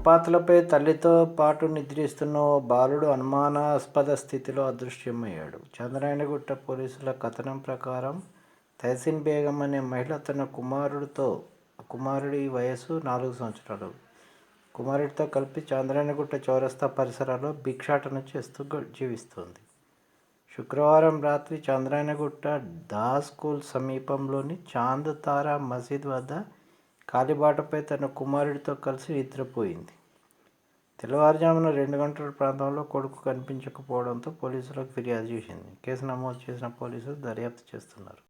ఫుట్పాత్లపై తల్లితో పాటు నిద్రిస్తున్న ఓ బాలుడు అనుమానాస్పద స్థితిలో అదృశ్యమయ్యాడు. చంద్రాయణగుట్ట పోలీసుల కథనం ప్రకారం తహసీన్ బేగం అనే మహిళ తన కుమారుడితో కుమారుడి వయసు నాలుగు సంవత్సరాలు. కుమారుడితో కలిపి చంద్రాయణగుట్ట చౌరస్తా పరిసరాల్లో భిక్షాటన చేస్తూ జీవిస్తోంది. శుక్రవారం రాత్రి చంద్రాయణగుట్ట దా స్కూల్ సమీపంలోని చాంద్ తారా మసీద్ వద్ద కాలిబాటపై తన కుమారుడితో కలిసి నిద్రపోయింది. తెల్లవారుజామున రెండు గంటల ప్రాంతంలో కొడుకు కనిపించకపోవడంతో పోలీసులకు ఫిర్యాదు చేసింది. కేసు నమోదు చేసిన పోలీసులు దర్యాప్తు చేస్తున్నారు.